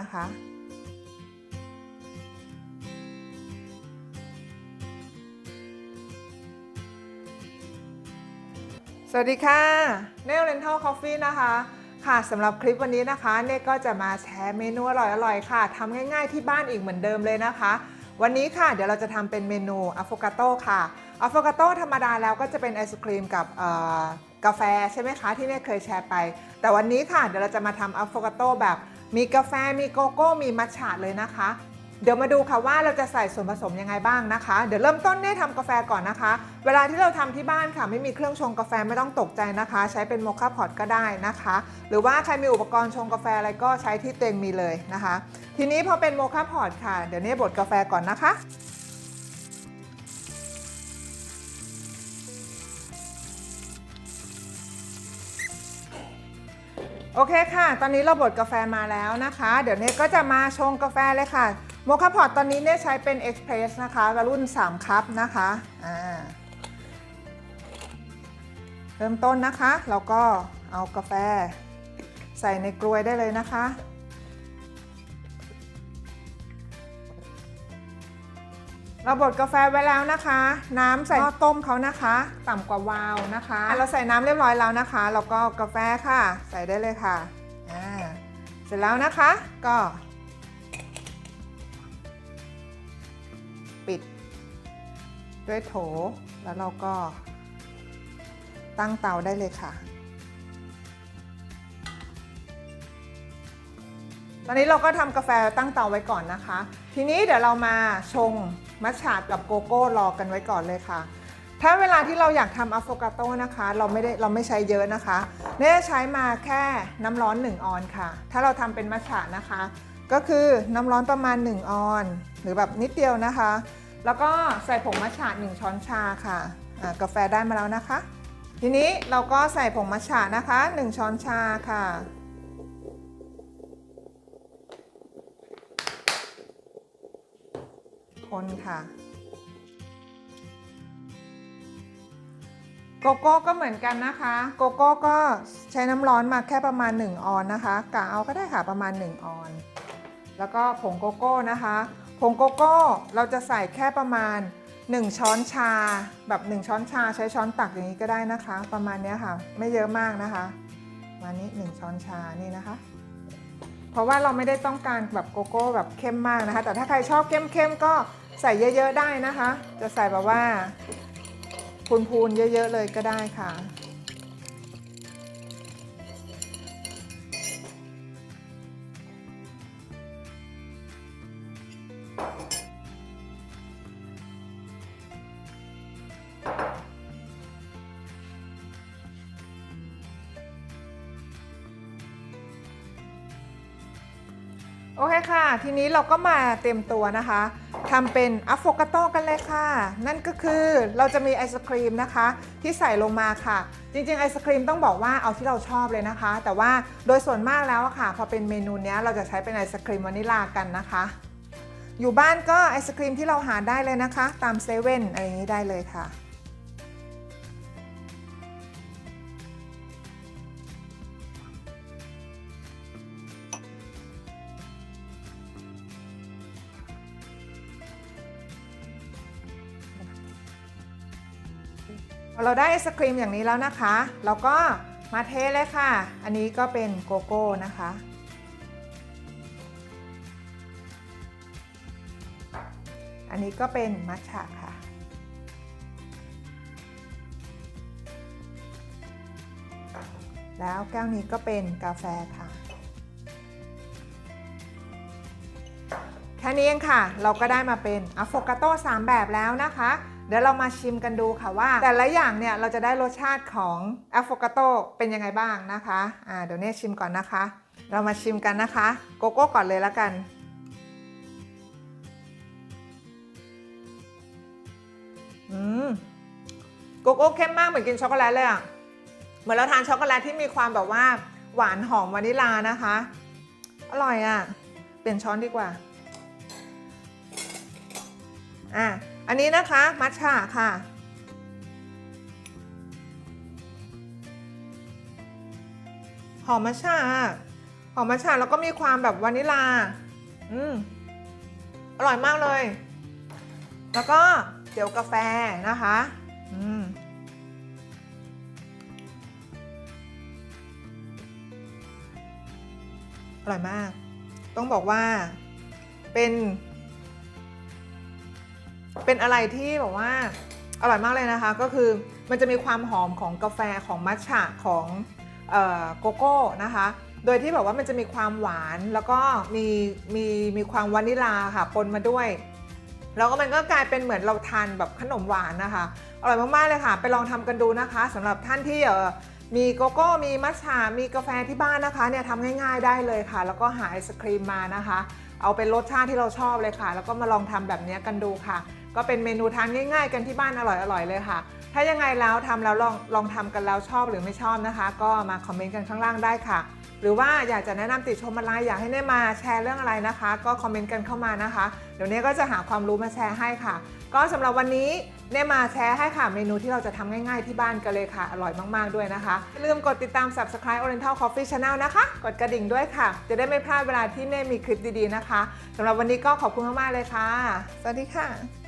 นะคะ สวัสดีค่ะเนลเลนทัลคอฟฟี่นะคะค่ะสำหรับคลิปวันนี้นะคะเนก็จะมาแชร์เมนูอร่อยๆค่ะทำง่ายๆที่บ้านอีกเหมือนเดิมเลยนะคะ วันนี้ค่ะเดี๋ยวเราจะทำเป็นเมนูอะโฟกาโต้ค่ะอะโฟกาโต้ธรรมดาแล้วก็จะเป็นไอศครีมกับกาแฟใช่ไหมคะที่เนเคยแชร์ไป แต่วันนี้ค่ะเดี๋ยวเราจะมาทำอะโฟกาโต้แบบ มีกาแฟมีโกโก้ มีมัทฉะเลยนะคะ เดี๋ยวมาดูค่ะว่าเราจะใส่ส่วนผสมยังไงบ้างนะคะ เดี๋ยวเริ่มต้นเนี่ยทำกาแฟก่อนนะคะ เวลาที่เราทำที่บ้านค่ะ ไม่มีเครื่องชงกาแฟไม่ต้องตกใจนะคะ ใช้เป็นโมคาพอตก็ได้นะคะ หรือว่าใครมีอุปกรณ์ชงกาแฟอะไรก็ใช้ที่ตัวเตงมีเลยนะคะ ทีนี้พอเป็นโมคาพอตค่ะ เดี๋ยวนี้บดกาแฟก่อนนะคะ โอเคค่ะ ตอนนี้เราบดกาแฟมาแล้วนะคะ เดี๋ยวเนยก็จะมาชงกาแฟเลยค่ะ โมคาพอตตอนนี้เนี่ยใช้เป็นเอ็กซ์เพรสนะคะรุ่น 3 คัพนะคะอ่าเริ่มต้นนะคะ เราก็เอากาแฟใส่ในกลวยได้เลยนะคะ เราบดกาแฟไว้แล้วนะคะ น้ำใส่หม้อต้มเขานะคะ ต่ำกว่าวาวนะคะอะเราใส่น้ำเรียบร้อยแล้วนะคะ แล้วก็กาแฟค่ะ ใส่ได้เลยค่ะอ่าเสร็จแล้วนะคะ ก็ ปิด ด้วยโถ แล้วเราก็ตั้งเตาได้เลยค่ะ ตอนนี้เราก็ทำกาแฟตั้งเตาไว้ก่อนนะคะ ทีนี้เดี๋ยวเรามาชงมัทฉะกับโกโก้รอกันไว้ก่อนเลยค่ะ ถ้าเวลาที่เราอยากทำอะโฟกาโต้นะคะ เราไม่ได้เราไม่ใช้เยอะนะคะเนี่ยใช้มาแค่น้ำร้อน 1 ออนค่ะ ถ้าเราทำเป็นมัทฉะนะคะ ก็คือน้ำร้อนประมาณ 1 ออน หรือแบบนิดเดียวนะคะ แล้วก็ใส่ผงมัทฉะ1 ช้อนชาค่ะกาแฟได้มาแล้วนะคะ ทีนี้เราก็ใส่ผงมัทฉะนะคะ 1 ช้อนชาค่ะ คนค่ะ โกโก้ก็เหมือนกันนะคะ โกโก้ก็ใช้น้ำร้อนมาแค่ประมาณ 1 ออนนะคะกะเอาก็ได้ค่ะประมาณ 1 ออน แล้วก็ผงโกโก้นะคะผงโกโก้เราจะใส่แค่ประมาณ 1 ช้อนชา แบบ 1 ช้อนชาใช้ช้อนตักอย่างนี้ก็ได้นะคะ ประมาณเนี้ยค่ะ ไม่เยอะมากนะคะประมาณนี้ 1 ช้อนชานี่นะคะ เพราะว่าเราไม่ได้ต้องการแบบโกโก้แบบเข้มมากนะคะ แต่ถ้าใครชอบเข้มๆก็ ใส่เยอะๆได้นะคะ จะใส่แบบว่าพูนๆเยอะๆเลยก็ได้ค่ะโอเคค่ะ ทีนี้เราก็มาเตรียมตัวนะคะ ทำเป็นอะโฟกาโต้กันเลยค่ะ นั่นก็คือเราจะมีไอศครีมนะคะ ที่ใส่ลงมาค่ะ จริงๆไอศครีมต้องบอกว่าเอาที่เราชอบเลยนะคะ แต่ว่าโดยส่วนมากแล้วค่ะ พอเป็นเมนูนี้เราจะใช้เป็นไอศครีมวานิลากันนะคะ อยู่บ้านก็ไอศครีมที่เราหาได้เลยนะคะ ตามเซเว่นอะไรอย่างนี้ได้เลยค่ะ พอเราได้ไอศครีมอย่างนี้แล้วนะคะ เราก็มาเทเลยค่ะ อันนี้ก็เป็นโกโก้นะคะ อันนี้ก็เป็นมัทฉะค่ะ แล้วแก้วนี้ก็เป็นกาแฟค่ะ แค่นี้เองค่ะ เราก็ได้มาเป็นอะโฟกาโต้3แบบแล้วนะคะ เดี๋ยวเรามาชิมกันดูค่ะว่า แต่ละอย่างเนี่ยเราจะได้รสชาติของอะโฟกาโตเป็นยังไงบ้างนะคะอ่าเดี๋ยวเนี่ยชิมก่อนนะคะ เรามาชิมกันนะคะ โกโก้ก่อนเลยละกันอืมโกโก้เข้มมากเหมือนกินช็อกโกแลตเลยอะเหมือนเราทานช็อกโกแลตที่มีความแบบว่าหวานหอมวานิลานะคะ อร่อยอะ เปลี่ยนช้อนดีกว่า อะ อันนี้นะคะมัทฉะค่ะ หอมมัทฉะหอมมัทฉะแล้วก็มีความแบบวานิลา อืมอร่อยมากเลย แล้วก็เดี๋ยวกาแฟนะคะ อืมอร่อยมาก ต้องบอกว่าเป็น เป็นอะไรที่แบบว่าอร่อยมากเลยนะคะ ก็คือมันจะมีความหอมของกาแฟของมัทฉะของโกโก้นะคะ โดยที่แบบว่ามันจะมีความหวานแล้วก็มีมีมีความวานิลาค่ะปนมาด้วย แล้วก็มันก็กลายเป็นเหมือนเราทานแบบขนมหวานนะคะ อร่อยมากๆเลยค่ะ ไปลองทำกันดูนะคะสำหรับท่านที่เออมีโกโก้ มีมัทฉะมีกาแฟที่บ้านนะคะเนี่ยทำง่ายๆได้เลยค่ะ แล้วก็หาไอศครีมมานะคะ เอาเป็นรสชาติที่เราชอบเลยค่ะ แล้วก็มาลองทำแบบนี้กันดูค่ะ ก็เป็นเมนูทานง่าย ๆ กันที่บ้านอร่อยๆเลยค่ะ ถ้ายังไงแล้วทำแล้วลองลองทำกันแล้วชอบหรือไม่ชอบนะคะ ก็มาคอมเมนต์กันข้างล่างได้ค่ะ หรือว่าอยากจะแนะนำติชมอะไรอยากให้เน่มาแชร์เรื่องอะไรนะคะ ก็คอมเมนต์กันเข้ามานะคะ เดี๋ยวเน่ก็จะหาความรู้มาแชร์ให้ค่ะ ก็สำหรับวันนี้เน่มาแชร์ให้ค่ะ เมนูที่เราจะทำง่าย ๆ ที่บ้านกันเลยค่ะ อร่อยมากๆด้วยนะคะอย่าลืมกดติดตาม subscribe Oriental Coffee Channel นะคะ กดกระดิ่งด้วยค่ะ จะได้ไม่พลาดเวลาที่เน่มีคลิปดีๆนะคะสำหรับวันนี้ก็ขอบคุณมากๆเลยค่ะ สวัสดีค่ะ